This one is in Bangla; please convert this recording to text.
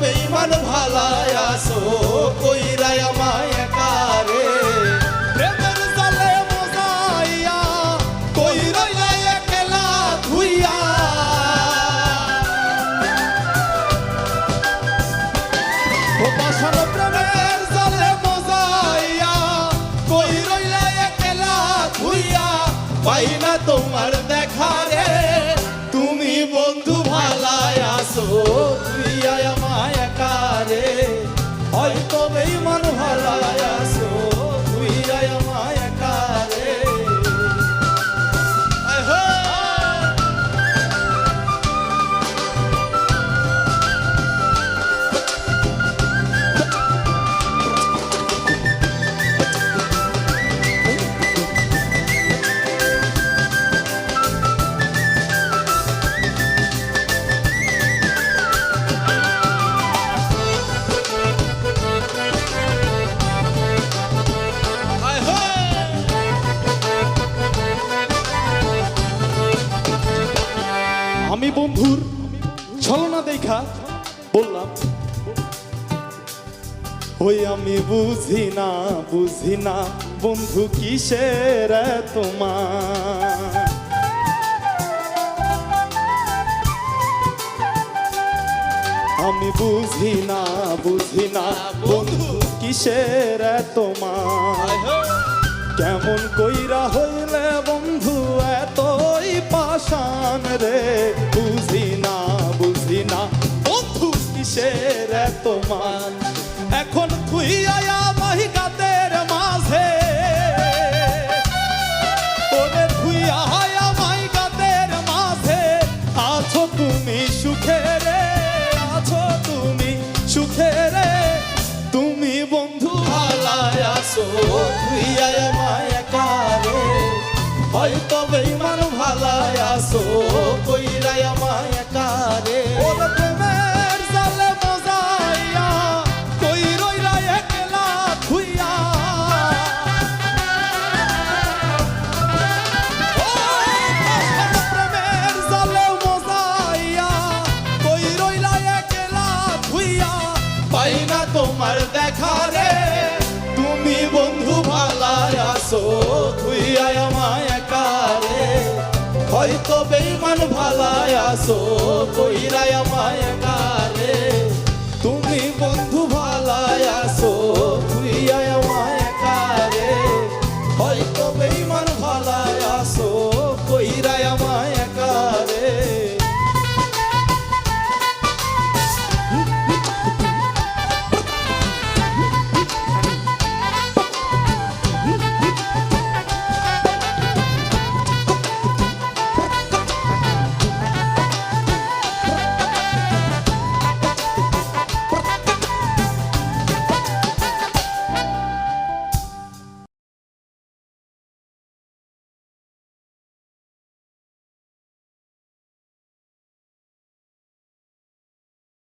বেইমান ভালাই আসো কইরাই আমায় একা রে প্রেমের জালে মজাইয়া কই রইলা একলা ধুইয়া। ও পাশানো প্রেমের জালে মজাইয়া কই একলা ধুইয়া। তোমার দেখা বন্ধুর ছলনা দেখা বললাম ওই আমি বুঝি না বুঝি না বন্ধু কিসের তোমার? আমি বুঝি না বুঝি না বন্ধু কিসের তোমার? কেমন কইরা হইলে বন্ধু এতই পাশান রে, বুঝি না বুঝি না। বন্ধু, কিসের তোমার এখন তুই আয়া মাহিকাতের মাঝে। ওরে তুই আয়া মাহিকাতের মাঝে। আছো তুমি সুখে রে, আছো তুমি সুখে রে। তুমি বন্ধু ভালায় আসো তুই আয় মায়া কারে হয়তো বেইমান ভালায় আসো কইরায় মায়া কারে। ওরে প্রেমের জালে মজাইয়া কই রইলা একলা পাশানো প্রেমের জালে মজাইয়া কই রইলা একলা থুইয়া পাই না তোমার দেখা রে তুমি বন্ধু ভালায় আসো থুইয়া আমায় হয়তো বেইমান ভালাই আসো কইরাই আমায় কারে তুমি বন্ধু ভালাই আসো তুই আমায় কারে হয়তো বেইমান ভালাই